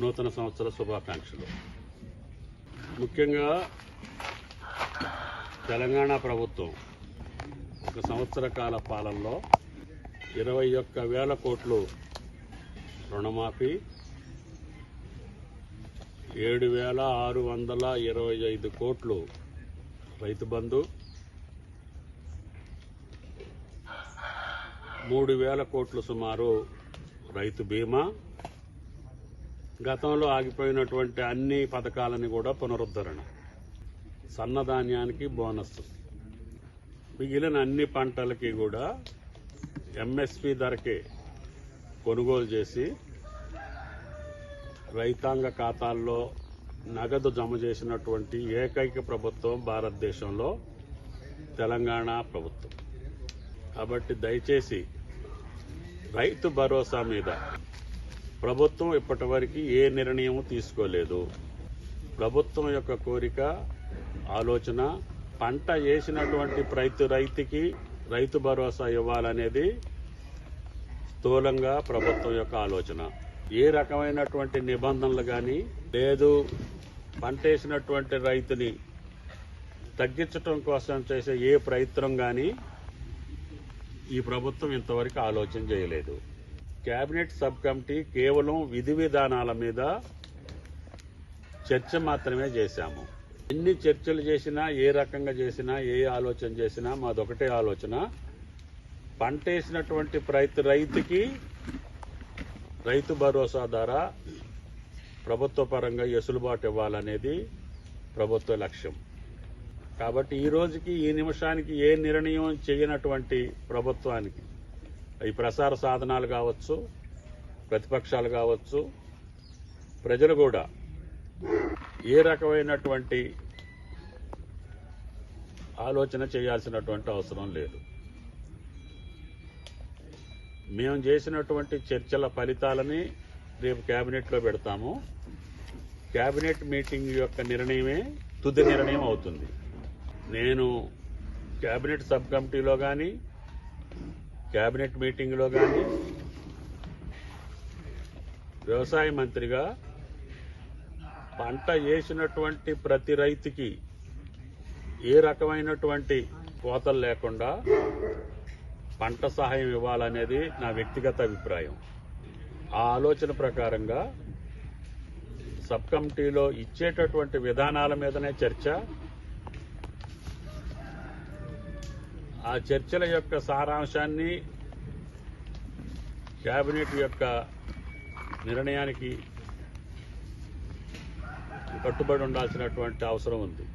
నూతన సంవత్సర శుభాకాంక్షలు. ముఖ్యంగా తెలంగాణ ప్రభుత్వం ఒక సంవత్సర కాల పాలనలో ఇరవై ఒక్క వేల కోట్లు రుణమాఫీ ఏడు వేల ఆరు వందల ఇరవై ఐదు కోట్లు రైతు బంధు మూడు వేల కోట్లు సుమారు రైతు బీమా గతంలో ఆగిపోయినటువంటి అన్ని పథకాలని కూడా పునరుద్ధరణ. సన్నధాన్యానికి బోనస్. మిగిలిన అన్ని పంటలకి కూడా ఎంఎస్పి ధరకే కొనుగోలు చేసి రైతాంగ ఖాతాల్లో నగదు జమ చేసినటువంటి ఏకైక ప్రభుత్వం భారతదేశంలో తెలంగాణ ప్రభుత్వం. కాబట్టి దయచేసి రైతు భరోసా మీద ప్రభుత్వం ఇప్పటివరకు ఏ నిర్ణయం తీసుకోలేదు. ప్రభుత్వం యొక్క కోరిక ఆలోచన పంట వేసినటువంటి రైతు రైతుకి రైతు భరోసా ఇవ్వాలనేది స్థూలంగా ప్రభుత్వం యొక్క ఆలోచన. ఏ రకమైనటువంటి నిబంధనలు కానీ లేదు పంట వేసినటువంటి రైతుని తగ్గించడం కోసం చేసే ఏ ప్రయత్నం కానీ ఈ ప్రభుత్వం ఇంతవరకు ఆలోచన చేయలేదు. కేబినెట్ సబ్ కమిటీ కేవలం విధి విధానాల మీద చర్చ మాత్రమే చేశాము. ఎన్ని చర్చలు చేసినా ఏ రకంగా చేసినా ఏ ఆలోచన చేసినా మాదొకటే ఆలోచన. పంట వేసినటువంటి రైతు రైతుకి రైతు భరోసా ద్వారా ప్రభుత్వ పరంగా ఎసులుబాటు ఇవ్వాలనేది ప్రభుత్వ లక్ష్యం. కాబట్టి ఈ రోజుకి ఈ నిమిషానికి ఏ నిర్ణయం చేయనటువంటి ప్రభుత్వానికి ఈ ప్రసార సాధనాలు కావచ్చు ప్రతిపక్షాలు కావచ్చు ప్రజలు కూడా ఏ రకమైనటువంటి ఆలోచన చేయాల్సినటువంటి అవసరం లేదు. మేము చేసినటువంటి చర్చల ఫలితాలని రేపు క్యాబినెట్లో పెడతాము. క్యాబినెట్ మీటింగ్ యొక్క నిర్ణయమే తుది నిర్ణయం అవుతుంది. నేను క్యాబినెట్ సబ్ కమిటీలో కానీ క్యాబినెట్ మీటింగ్లో కానీ వ్యవసాయ మంత్రిగా పంట వేసినటువంటి ప్రతి రైతుకి ఏ రకమైనటువంటి కోతలు లేకుండా పంట సహాయం ఇవ్వాలనేది నా వ్యక్తిగత అభిప్రాయం. ఆ ఆలోచన ప్రకారంగా సబ్ కమిటీలో ఇచ్చేటటువంటి విధానాల మీదనే చర్చ ఆ చర్చల యొక్క సారాంశాన్ని కేబినెట్ యొక్క నిర్ణయానికి కట్టుబడి ఉండాల్సినటువంటి అవసరం ఉంది.